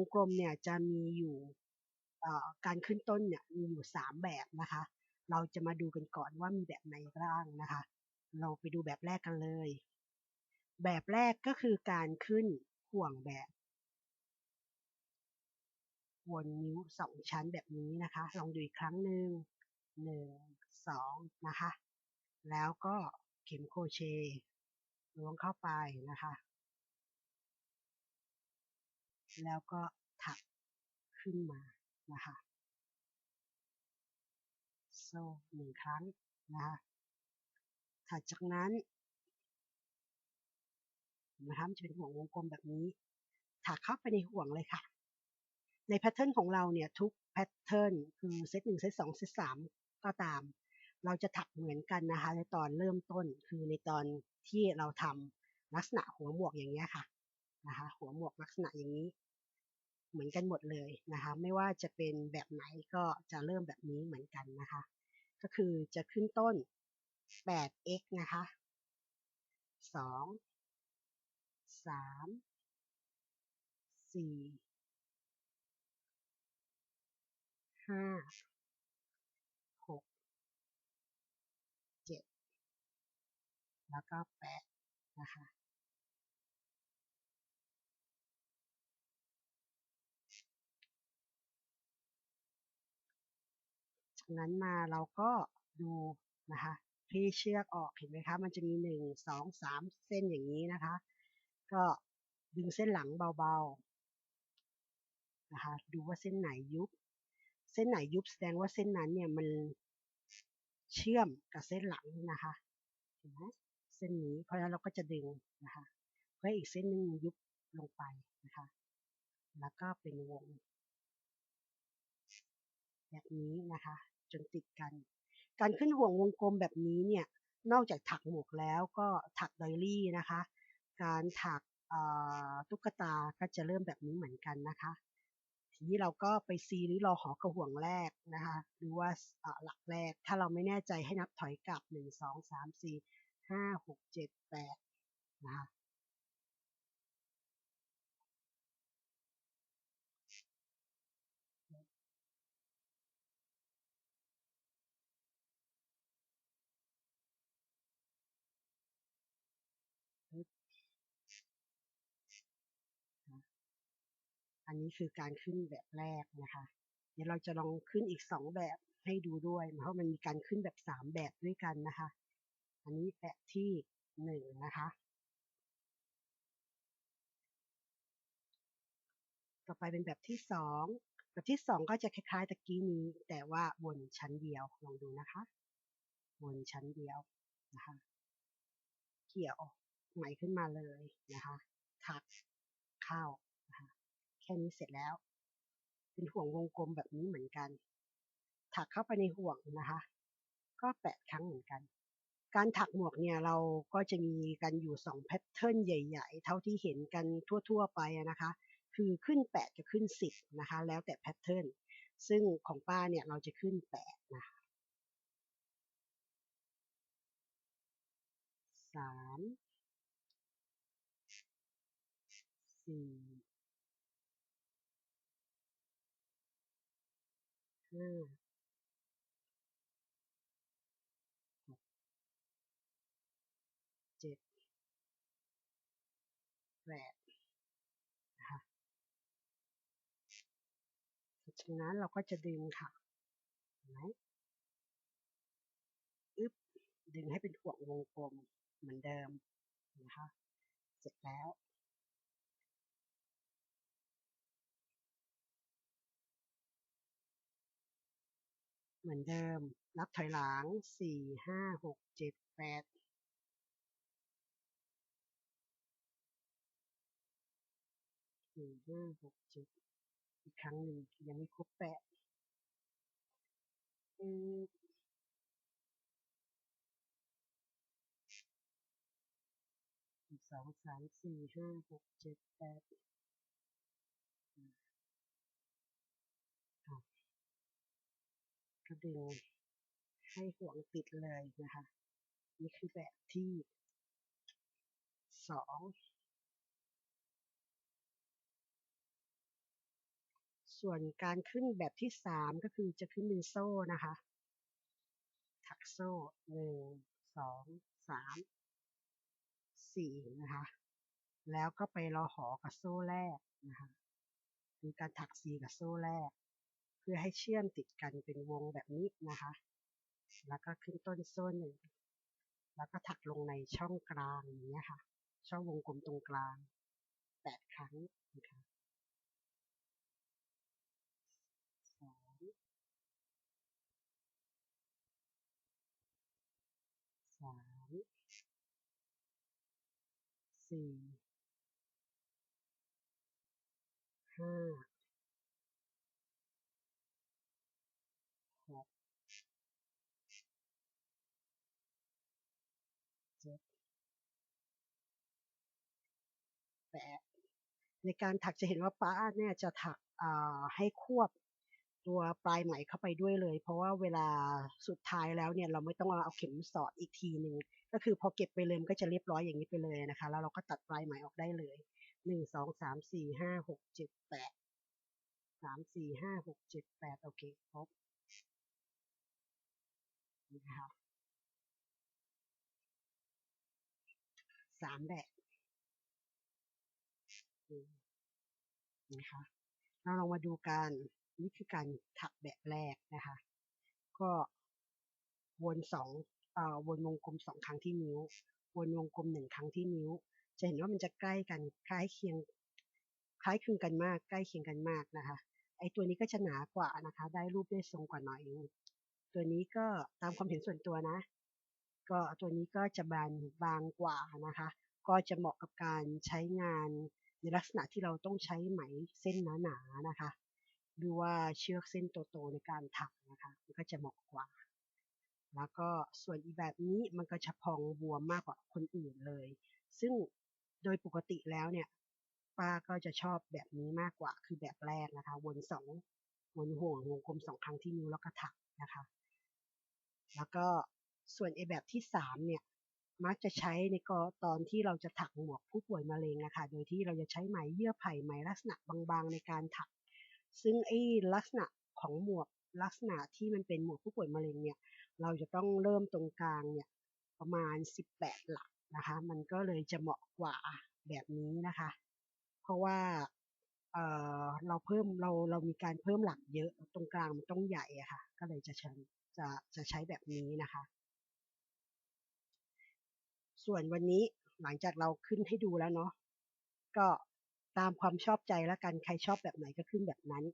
งกลมเนี่ยจะมีอยู่การขึ้นต้นเนี่ยมีอยู่ 3 แบบนะคะ เราจะมาดูกันก่อนว่ามีแบบไหนบ้างนะคะ เราไปดูแบบแรกกันเลย แบบแรกก็คือการขึ้นห่วงแบบวนนิ้วสองชั้นแบบนี้นะคะ ลองดูอีกครั้งหนึ่งหนึ่งสองนะคะ แล้วก็เข็มโครเชต์ล้วงเข้าไปนะคะ แล้วก็ถักขึ้นมานะคะโซ่หนึ่งครั้งนะคะถัดจากนั้นนะคะมันจะเป็นห่วงวงกลมแบบนี้ ถักเข้าไปในห่วงเลยค่ะ ในแพทเทิร์นของเราเนี่ยทุกแพทเทิร์นคือเซตหนึ่งเซตสองเซตสามก็ตาม เราจะถักเหมือนกันนะคะในตอนเริ่มต้นคือในตอนที่เราทำลักษณะหัวหมวกอย่างเงี้ยค่ะ นะคะหัวหมวกลักษณะอย่างนี้ เหมือนกันหมดเลยนะคะไม่ว่าจะเป็นแบบไหนก็จะเริ่มแบบนี้เหมือนกันนะคะก็คือจะขึ้นต้น 8x นะคะ 2 3 4 5 6 7 แล้วก็ 8 นะคะ จากนั้นมาเราก็ดูนะคะคลี่เชือกออกเห็นไหมคะ มันจะมีหนึ่งสองสามเส้นอย่างนี้นะคะ ก็ดึงเส้นหลังเบาๆนะคะ ดูว่าเส้นไหนยุบ เส้นไหนยุบแสดงว่าเส้นนั้นเนี่ยมันเชื่อมกับเส้นหลังนะคะเห็นไหมเส้นนี้เพราะฉะนั้นเราก็จะดึงนะคะเพื่ออีกเส้นหนึ่งยุบลงไปนะคะ แล้วก็เป็นวง แบบนี้นะคะ จนติดกัน การขึ้นห่วงวงกลมแบบนี้เนี่ย นอกจากถักหมวกแล้วก็ถักไดรี่นะคะ การถักตุ๊กตาก็จะเริ่มแบบนี้เหมือนกันนะคะ ทีนี้เราก็ไปซีหรือรอหอกระห่วงแรกนะคะ หรือว่าหลักแรก ถ้าเราไม่แน่ใจให้นับถอยกลับ1 2 3 4 5 6 7 8นะคะ อันนี้คือการขึ้นแบบแรกนะคะ เดี๋ยวเราจะลองขึ้นอีกสองแบบให้ดูด้วย เพราะมันมีการขึ้นแบบสามแบบด้วยกันนะคะ อันนี้แบบที่หนึ่งนะคะ ต่อไปเป็นแบบที่สองแบบที่สองก็จะคล้ายๆตะกี้นี้ แต่ว่าวนชั้นเดียวลองดูนะคะวนชั้นเดียวนะคะ เกี่ยวไหม่ขึ้นมาเลยนะคะ ถักเข้า คะแค่นี้เสร็จแล้ว เป็นห่วงวงกลมแบบนี้เหมือนกัน ถักเข้าไปในห่วงนะคะ ก็แปดครั้งเหมือนกัน การถักหมวกเนี่ยเราก็จะมีกันอยู่สองแพทเทิร์นใหญ่ ๆ เท่าที่เห็นกันทั่ว ๆ ไปนะคะ คือขึ้น8กับขึ้น10นะคะ แล้วแต่แพทเทิร์นซึ่งของป้าเนี่ยเราจะขึ้น8นะคะสามสี่ ห้าหกเจ็ดแปดนะคะจากนั้นเราก็จะดึงค่ะเห็นไหมอึ๊บดึงให้เป็นห่วงวงกลมเหมือนเดิมนะคะ เสร็จแล้ว เหมือนเดิม นับถอยหลังสี่ห้าหกเจ็ดแปดสี่ห้าหกเจ็ดอีกครั้งหนึ่งยังไม่ครบแปดสองสามสี่ห้าหกเจ็ดแปด ก็ดึงให้ห่วงติดเลยนะคะ นี่คือแบบที่สองส่วนการขึ้นแบบที่สามก็คือจะขึ้นเป็นโซ่นะคะ ถักโซ่หนึ่งสองสามสี่นะคะ แล้วก็ไปรอหอกับโซ่แรกนะคะ คือการถักสีกับโซ่แรก พื่อให้เชื่อมติดกันเป็นวงแบบนี้นะคะ แล้วก็ขึ้นต้นโซ่หนึ่ง แล้วก็ถักลงในช่องกลางอย่างนี้ค่ะ ช่องวงกลมตรงกลางแปดครั้งนะคะสองสามสี่ห้าหกเจ็ด แปดในการถักจะเห็นว่าป้าเนี่ยจะถักให้ควบตัวปลายไหมเข้าไปด้วยเลย เพราะว่าเวลาสุดท้ายแล้วเนี่ยเราไม่ต้องเอาเข็มสอดอีกทีหนึ่งก็คือพอเก็บไปเลยมันก็จะเรียบร้อยอย่างนี้ไปเลยนะคะ แล้วเราก็ตัดปลายไหมออกได้เลยหนึ่งสองสามสี่ห้าหกเจ็ดแปดสามสี่ห้าหกเจ็ดแปดโอเคครบนะคะ สามแบบนะคะ เราลองมาดูกันนี่คือการถักแบบแรกนะคะ ก็วนสองเอ่อวนวงกลมสองครั้งที่นิ้ว วนวงกลมหนึ่งครั้งที่นิ้ว จะเห็นว่ามันจะใกล้กันคล้ายเคียง คล้ายคลึงกันมาก ใกล้เคียงกันมากนะคะ ไอตัวนี้ก็จะหนากว่านะคะ ได้รูปได้ทรงกว่าหน่อยนึงตัวนี้ก็ตามความเห็นส่วนตัวนะ ก็ตัวนี้ก็จะบานบางกว่านะคะ ก็จะเหมาะกับการใช้งานในลักษณะที่เราต้องใช้ไหมเส้นหนาๆนะคะ หรือว่าเชือกเส้นโตๆในการถักนะคะมันก็จะเหมาะกว่า แล้วก็ส่วนอีแบบนี้มันก็จะพองบวมมากกว่าคนอื่นเลย ซึ่งโดยปกติแล้วเนี่ยป้าก็จะชอบแบบนี้มากกว่าคือแบบแรกนะคะ วนสองวนห่วงวงกลมสองครั้งที่นิ้วแล้วก็ถักนะคะ แล้วก็ ส่วนไอแบบที่สามเนี่ยมักจะใช้ในกตอนที่เราจะถักหมวกผู้ป่วยมะเร็งนะคะโดยที่เราจะใช้ไหมเยื่อไผ่ไหมลักษณะบางๆในการถัก ซึ่งไอ้ลักษณะของหมวกลักษณะที่มันเป็นหมวกผู้ป่วยมะเร็งเนี่ย เราจะต้องเริ่มตรงกลางเนี่ยประมาณ 18 หลักนะคะ มันก็เลยจะเหมาะกว่าแบบนี้นะคะ เพราะว่าเออเราเพิ่มเราเรามีการเพิ่มหลักเยอะตรงกลางมันต้องใหญ่อะค่ะ ก็เลยจะใช้จะจะใช้แบบนี้นะคะ ส่วนวันนี้หลังจากเราขึ้นให้ดูแล้วเนาะก็ตามความชอบใจแล้วกันใครชอบแบบไหนก็ขึ้นแบบนั้น